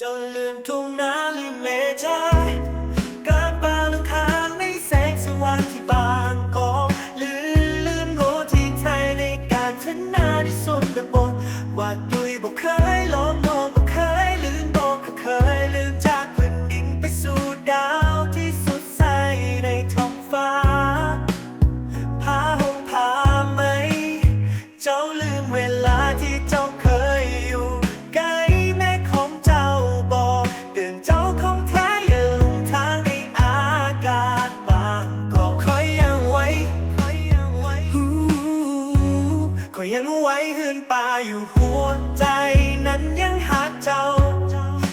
จนลืมทุ่งนาลืมเมจาการบาลงคางในแสงสว่างที่บางกองลืมลืมโง่ที่ไทยในการชนะที่สุดบทว่าดุยบอกเคยลง อยู่หัวใจนั้นยังหาเจ้า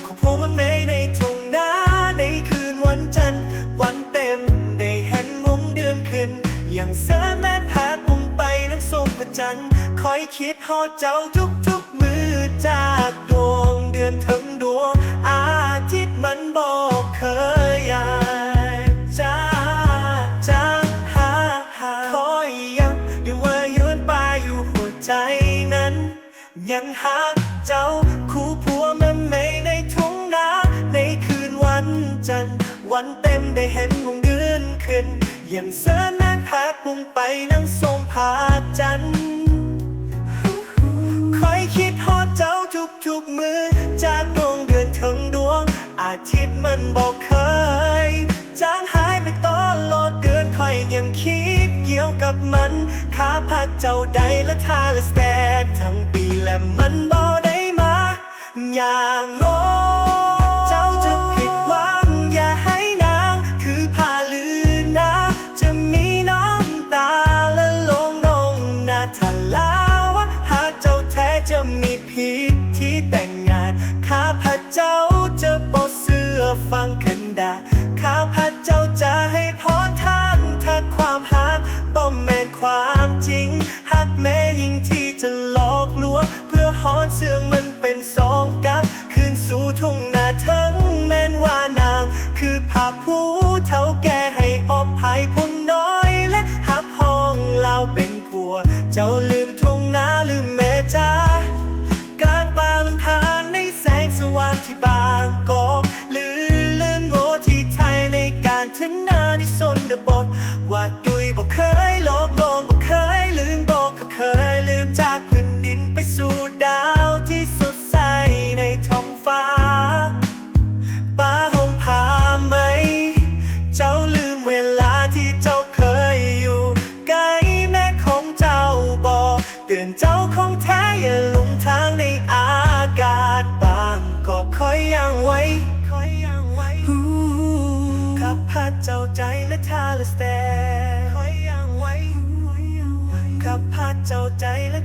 ขอพวกมันไม่ในทุ่งนาในคืนวันจันทร์วันเต็มได้เห็นวงเดือนขึ้นอย่างเสือแม่แพทย์มุ่มไปนังส่งประจันทร์คอยคิดหอเจ้าทุกๆมือจากดวงเดือนเธอ ยังหาเจ้าคู่ผัวแม่ไม่ในทุ่งนาในคืนวันจันทร์วันเต็มได้เห็นวงเดือนขึ้นยังเสือแม่แพทย์มุ่งไปนั่งทรงผาจันทร์คอยคิดฮอดเจ้าทุกๆมือจากดวงเดือนถึงดวง อาทิตย์มันบอกเคยจางหายไปตลอดเดือนคอยยังคิดเกี่ยวกับมันข้าพักเจ้าใดและทาและแสกทั้งปี และมันบ่ได้มาอย่างโง่เจ้าจะผิดหวังอย่าให้นางคือผ้าลือนะ จะมีน้ำตาและลงนงนาทาลาวะหากเจ้าแท้จะมีพิธีแต่งงาน ข้าพระเจ้าจะปอเสื้อฟังคันดาข้ ลอกลวเพื่อหอนเสื่องมันเป็นสองกับคืนสู่ทุ่งนาทั้งแม่นว่านาง คือภาพผู้เท่าแก่ให้อภัยผู้น้อยและหักห้องเราเป็นผัว เจ้าลืมทุ่งนาลืมแม่จ้ากลารบางทานในแสงสว่างที่บางกอกลืมลืมโง่ที่ไทยในการทนาที่สนบทว่า ละทาและแสคอยยังไว้ข้าพาเจ้าใจและ